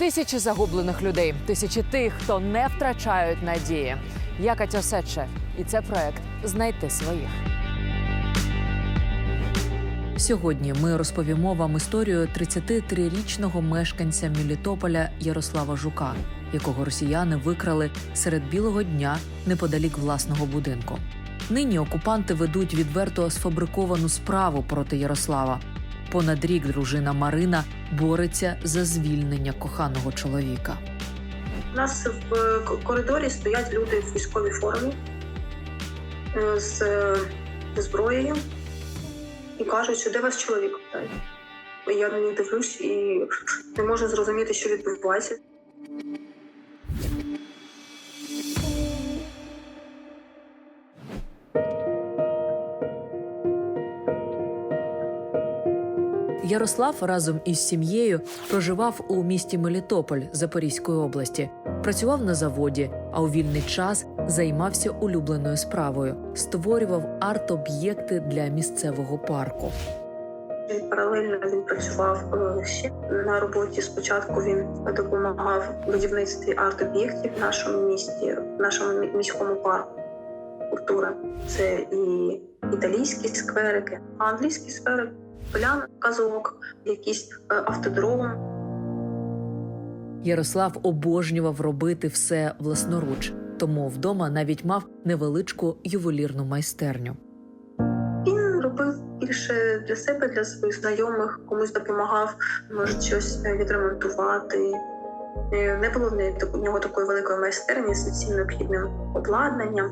Тисячі загублених людей, тисячі тих, хто не втрачають надії. Я Катя Сече, і це проект Знайти своїх. Сьогодні ми розповімо вам історію 33-річного мешканця Мелітополя Ярослава Жука, якого росіяни викрали серед білого дня неподалік власного будинку. Нині окупанти ведуть відверто сфабриковану справу проти Ярослава. Понад рік дружина Марина бореться за звільнення коханого чоловіка. У нас в е, коридорі стоять люди в військовій формі е, з зброєю і кажуть, що де ваш чоловік? питають. І Я на них дивлюсь і не можу зрозуміти, що відбувається. Ярослав разом із сім'єю проживав у місті Мелітополь Запорізької області, працював на заводі, а у вільний час займався улюбленою справою, створював арт-об'єкти для місцевого парку. Паралельно він працював е, ще на роботі. Спочатку він допомагав будівництві арт-об'єктів в нашому місті, в нашому міському парку. Культура це і італійські скверики, англійські скверики поляна, казок, якийсь е, автодром. Ярослав обожнював робити все власноруч, тому вдома навіть мав невеличку ювелірну майстерню. Він робив більше для себе, для своїх знайомих, комусь допомагав, може щось е, відремонтувати. Е, Не було в нього такої великої майстерні з усім необхідним обладнанням.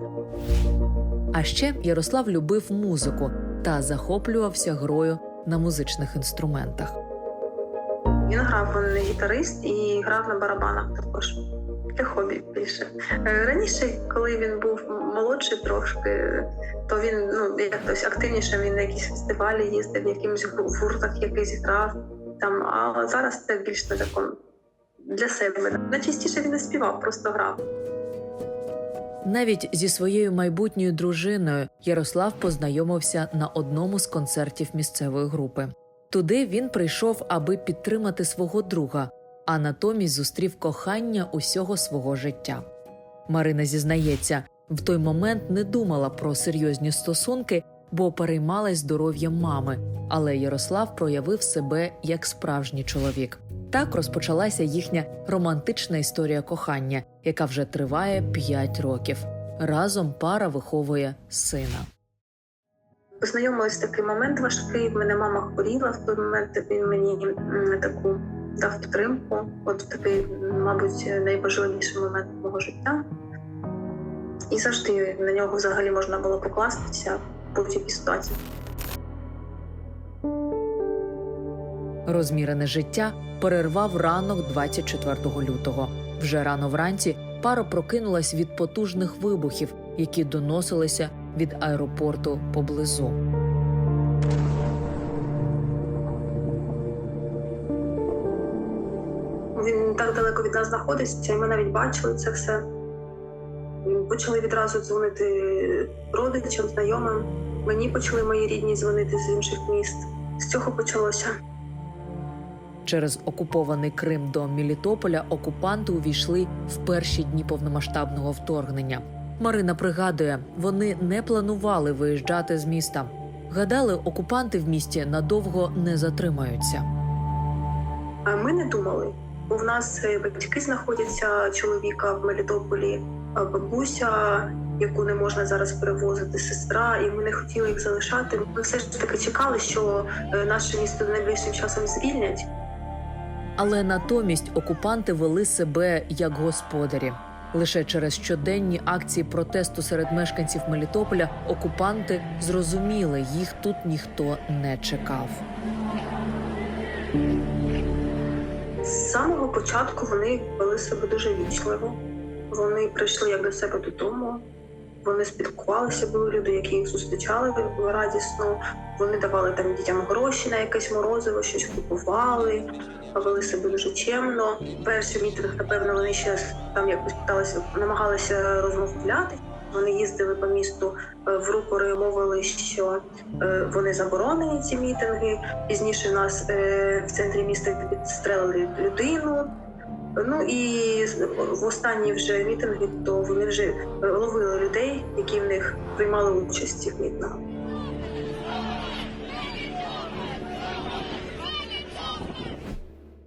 А ще Ярослав любив музику та захоплювався грою на музичних інструментах. Він грав він гітарист і грав на барабанах також. Для хобі більше. Е, Раніше, коли він був молодший трошки, то він ну якось активніше він на якісь фестивалі їздив, в якимось гуртах якийсь грав. Там, а зараз це більш на такому для себе. Найчастіше він не співав, просто грав. Навіть зі своєю майбутньою дружиною Ярослав познайомився на одному з концертів місцевої групи. Туди він прийшов, аби підтримати свого друга, а натомість зустрів кохання усього свого життя. Марина зізнається, в той момент не думала про серйозні стосунки, бо переймалась здоров'ям мами. Але Ярослав проявив себе як справжній чоловік. Так розпочалася їхня романтична історія кохання, яка вже триває 5 років. Разом пара виховує сина. Познайомились в такий момент важкий. В мене мама хворіла в той момент. Він мені таку дав підтримку. От такий, мабуть, найважливіший момент мого життя. І завжди на нього взагалі можна було покластися в будь-якій ситуації. Розмірене життя перервав ранок 24 лютого. Вже рано вранці пара прокинулась від потужних вибухів, які доносилися від аеропорту поблизу. Він так далеко від нас знаходиться, і ми навіть бачили це все. Почали відразу дзвонити родичам, знайомим. Мені почали мої рідні дзвонити з інших міст. З цього почалося. Через окупований Крим до Мелітополя окупанти увійшли в перші дні повномасштабного вторгнення. Марина пригадує, вони не планували виїжджати з міста. Гадали, окупанти в місті надовго не затримаються. А ми не думали, бо в нас е, батьки знаходяться чоловіка в Мелітополі, а бабуся, яку не можна зараз перевозити, сестра, і ми не хотіли їх залишати. Ми все ж таки чекали, що е, наше місто найближчим часом звільнять. Але натомість окупанти вели себе як господарі. Лише через щоденні акції протесту серед мешканців Мелітополя окупанти зрозуміли, їх тут ніхто не чекав. З самого початку вони вели себе дуже вічливо. Вони прийшли як до себе додому. Вони спілкувалися, були люди, які їх зустрічали радісно. Вони давали там дітям гроші на якесь морозиво, щось купували, вели себе дуже чемно. Перший мітинг, напевно, вони ще там якось питалися, намагалися розмовляти. Вони їздили по місту е, в рупори, мовили, що е, вони заборонені ці мітинги. Пізніше нас е, в центрі міста підстрелили людину. Ну і в останні вже мітинги, то вони вже е, ловили людей, які в них приймали участь в мітингах.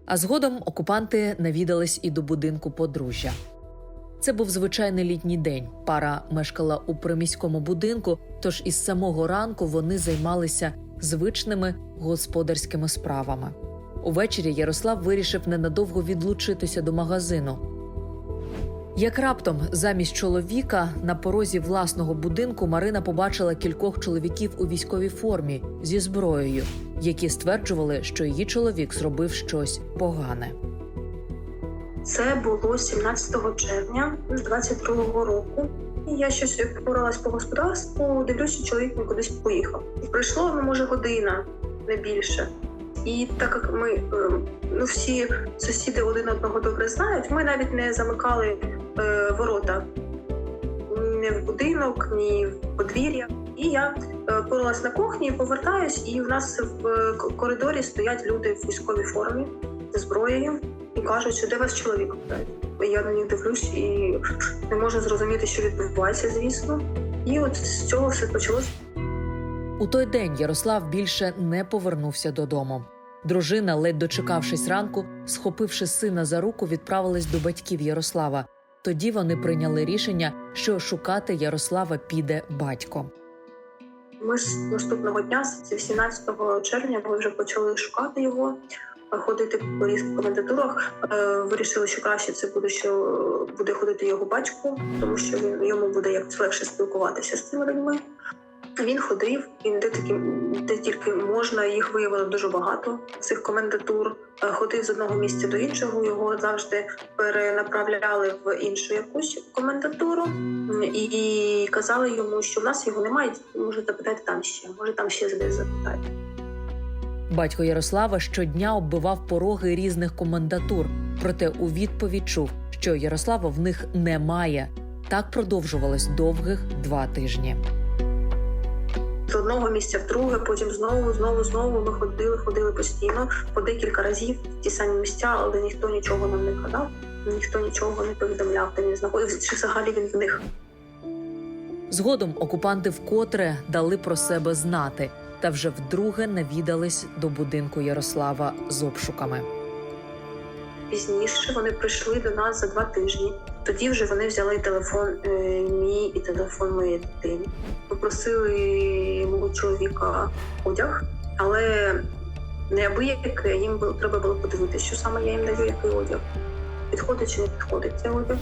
А згодом окупанти навідались і до будинку подружжя. Це був звичайний літній день. Пара мешкала у приміському будинку, тож із самого ранку вони займалися звичними господарськими справами. Увечері Ярослав вирішив ненадовго відлучитися до магазину. Як раптом замість чоловіка на порозі власного будинку Марина побачила кількох чоловіків у військовій формі зі зброєю, які стверджували, що її чоловік зробив щось погане. Це було 17 червня 22-го року. Я щось поралась по господарству, дивлюся, чоловік кудись поїхав. І пройшло, ну, може, година, не більше. І так як ми е, ну, всі сусіди один одного добре знають, ми навіть не замикали е, ворота ні в будинок, ні в подвір'я. І я е, поралась на кухні, повертаюсь, і в нас в е, коридорі стоять люди в військовій формі зі зброєю і кажуть, що де ваш чоловік? Я на них дивлюсь і не можу зрозуміти, що відбувається, звісно. І от з цього все почалося. У той день Ярослав більше не повернувся додому. Дружина, ледь дочекавшись ранку, схопивши сина за руку, відправилась до батьків Ярослава. Тоді вони прийняли рішення, що шукати Ярослава піде батько. Ми з наступного дня, з 18 червня, ми вже почали шукати його, ходити по різних комендатурах. Е, Вирішили, що краще це буде, що буде ходити його батько, тому що йому буде якось легше спілкуватися з цими людьми. Він ходив, і де такі, де тільки можна, їх виявило дуже багато цих комендатур. Е, Ходив з одного місця до іншого. Його завжди перенаправляли в іншу якусь комендатуру і казали йому, що в нас його немає. Може запитати там ще, може там ще десь запитати. Батько Ярослава щодня оббивав пороги різних комендатур, проте у відповідь чув, що Ярослава в них немає. Так продовжувалось довгих два тижні. З одного місця в друге, потім знову, знову, знову. Ми ходили, ходили постійно по декілька разів в ті самі місця, але ніхто нічого нам не казав, ніхто нічого не повідомляв, де він знаходився, чи взагалі він в них. Згодом окупанти вкотре дали про себе знати та вже вдруге навідались до будинку Ярослава з обшуками. Пізніше вони прийшли до нас за два тижні. Тоді вже вони взяли телефон е, мій і телефон моєї дитини. Попросили мого чоловіка одяг, але неабияке їм було, треба було подивитися, що саме я їм даю, який одяг. Підходить чи не підходить цей одяг.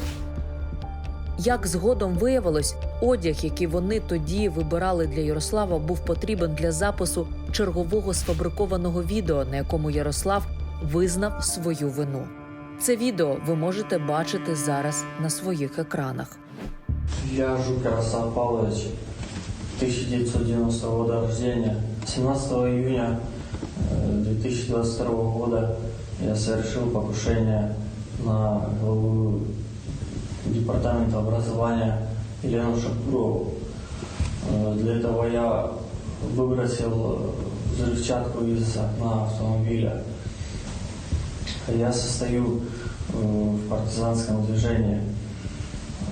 Як згодом виявилось, одяг, який вони тоді вибирали для Ярослава, був потрібен для запису чергового сфабрикованого відео, на якому Ярослав визнав свою вину. Це відео ви можете бачити зараз на своїх екранах. Я Жук Ярослав Павлович, 1990 года рождения. 17 июня э, 2022 года я совершил покушение на главу департамента образования Елену Шапурову. Э, Для этого я выбросил э, взрывчатку из окна автомобиля. Я состою э, в партизанском движении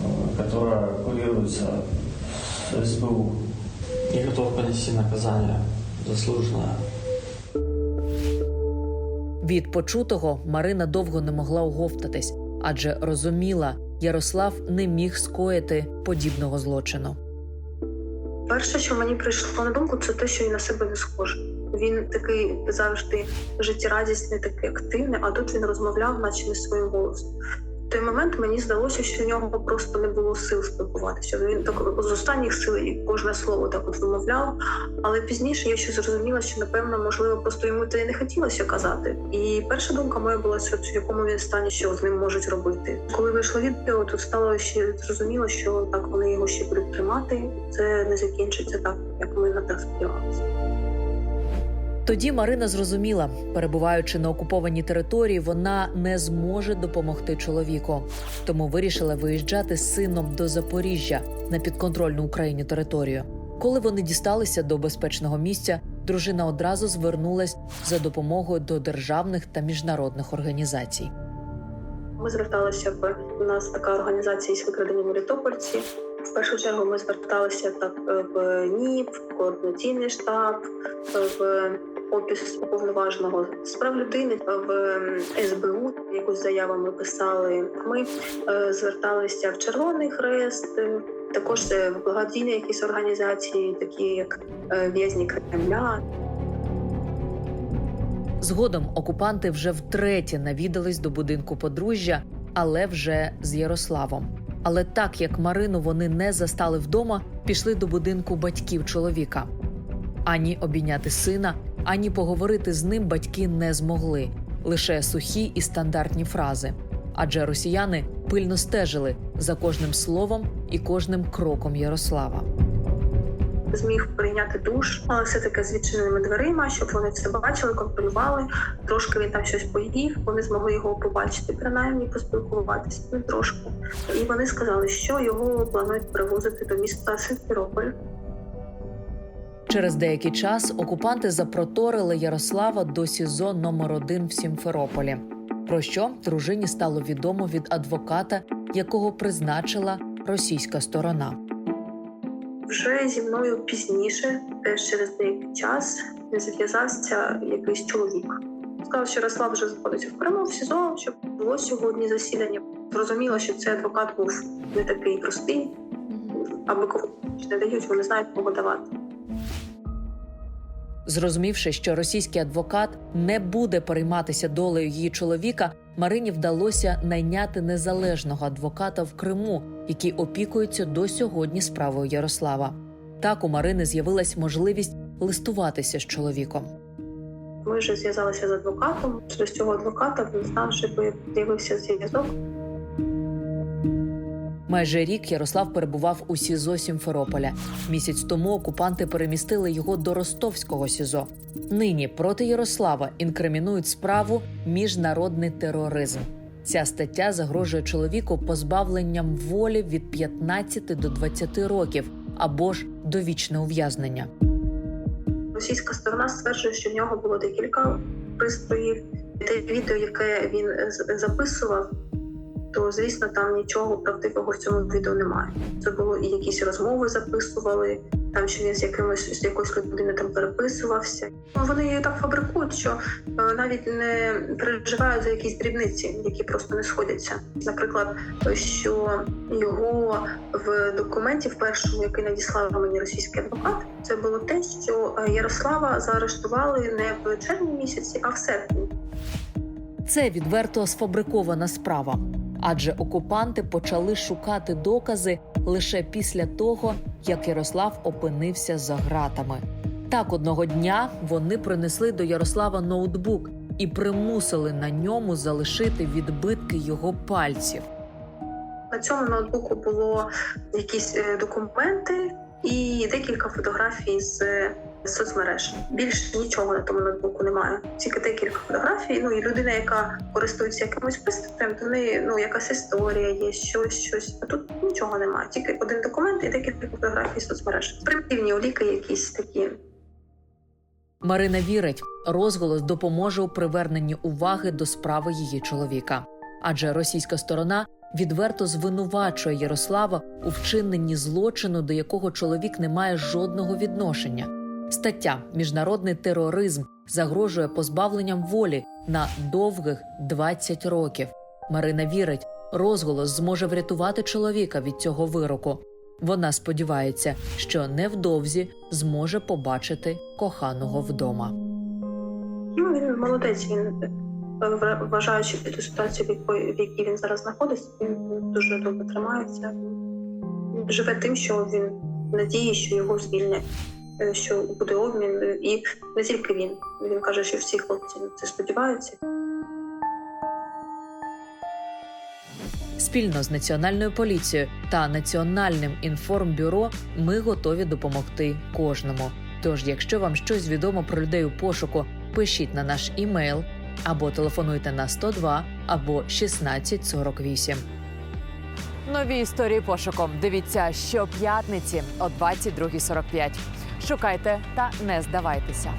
э, которая курируется с СБУ. И готов понести наказание заслуженное. Від почутого Марина довго не могла оговтатись, адже розуміла, Ярослав не міг скоїти подібного злочину. Перше, що мені прийшло на думку, це те, що він на себе не схожий. Він такий завжди життєрадісний, такий активний, а тут він розмовляв, наче не своїм голосом. В той момент мені здалося, що в нього просто не було сил спілкуватися. Він так з останніх сил і кожне слово так от вимовляв. Але пізніше я ще зрозуміла, що напевно, можливо, просто йому це не хотілося казати. І перша думка моя була, що в якому він стані, що з ним можуть робити. Коли вийшло відео, то стало ще зрозуміло, що так вони його ще будуть тримати. Це не закінчиться так, як ми на те сподівалися. Тоді Марина зрозуміла, перебуваючи на окупованій території, вона не зможе допомогти чоловіку, тому вирішила виїжджати з сином до Запоріжжя на підконтрольну Україні територію. Коли вони дісталися до безпечного місця, дружина одразу звернулась за допомогою до державних та міжнародних організацій. Ми зверталися в нас така організація з викрадені Мелітопольці. В першу чергу ми зверталися так е, в НІП, в координаційний штаб, е, в офіс уповноваженого з прав людини, в СБУ. Якусь заяву ми писали. Ми е, зверталися в Червоний Хрест. Також е, в благодійні якісь організації, такі як е, в'язні Кремля, Згодом окупанти вже втретє навідались до будинку подружжя, але вже з Ярославом. Але так як Марину вони не застали вдома, пішли до будинку батьків чоловіка. Ані обійняти сина, ані поговорити з ним батьки не змогли лише сухі і стандартні фрази. Адже росіяни пильно стежили за кожним словом і кожним кроком Ярослава. зміг прийняти душ, але все таки з відчиненими дверима, щоб вони все бачили, контролювали. Трошки він там щось поїв. Вони змогли його побачити, принаймні поспілкуватися ну, трошки. І вони сказали, що його планують перевозити до міста Симферополь. Через деякий час окупанти запроторили Ярослава до СІЗО номер 1 в Сімферополі. Про що дружині стало відомо від адвоката, якого призначила російська сторона. Вже зі мною пізніше, теж через деякий час, зв'язався якийсь чоловік. Сказав, що Ярослав вже знаходиться в Криму в СІЗО, що було сьогодні засідання. Зрозуміло, що цей адвокат був не такий простий, аби кого не дають, вони знають, кого давати. Зрозумівши, що російський адвокат не буде перейматися долею її чоловіка, Марині вдалося найняти незалежного адвоката в Криму, який опікується до сьогодні справою Ярослава. Так у Марини з'явилась можливість листуватися з чоловіком. Ми вже зв'язалися з адвокатом. Через цього адвоката він знав, що з'явився зв'язок. Майже рік Ярослав перебував у СІЗО Сімферополя. Місяць тому окупанти перемістили його до Ростовського СІЗО. Нині проти Ярослава інкримінують справу міжнародний тероризм. Ця стаття загрожує чоловіку позбавленням волі від 15 до 20 років або ж довічне ув'язнення. Російська сторона стверджує, що в нього було декілька пристроїв. Те відео, яке він записував, то звісно там нічого правдивого в цьому відео немає. Це було і якісь розмови записували. Там що він з якимось з якоюсь людиною там переписувався. Ну, Вони її так фабрикують, що е, навіть не переживають за якісь дрібниці, які просто не сходяться. Наприклад, що його в документі, в першому, який надіслав мені російський адвокат, це було те, що Ярослава заарештували не в червні місяці, а в серпні. Це відверто сфабрикована справа, адже окупанти почали шукати докази лише після того, як Ярослав опинився за ґратами. Так одного дня вони принесли до Ярослава ноутбук і примусили на ньому залишити відбитки його пальців. На цьому ноутбуку було якісь е, документи і декілька фотографій з е, соцмереж. Більше нічого на тому ноутбуку немає. Тільки декілька фотографій. Ну і людина, яка користується якимось пристроєм, то неї ну якась історія є, щось, щось. А тут нічого немає. Тільки один документ і декілька фотографій соцмереж. Примітивні уліки, якісь такі. Марина вірить, розголос допоможе у приверненні уваги до справи її чоловіка, адже російська сторона відверто звинувачує Ярослава у вчиненні злочину, до якого чоловік не має жодного відношення. Стаття Міжнародний тероризм загрожує позбавленням волі на довгих 20 років. Марина вірить, розголос зможе врятувати чоловіка від цього вироку. Вона сподівається, що невдовзі зможе побачити коханого вдома. Ну він молодець. Він е, вважаючи ту ситуацію, в якій він зараз знаходиться, він дуже добре тримається. Живе тим, що він надіє, що його звільнять, що буде обмін. е, І не тільки він. Він каже, що всі хлопці на це сподіваються. Спільно з національною поліцією та національним інформбюро ми готові допомогти кожному. Тож, якщо вам щось відомо про людей у пошуку, пишіть на наш імейл або телефонуйте на 102 або 1648. Нові історії пошуком. Дивіться щоп'ятниці о 22.45. Шукайте та не здавайтеся.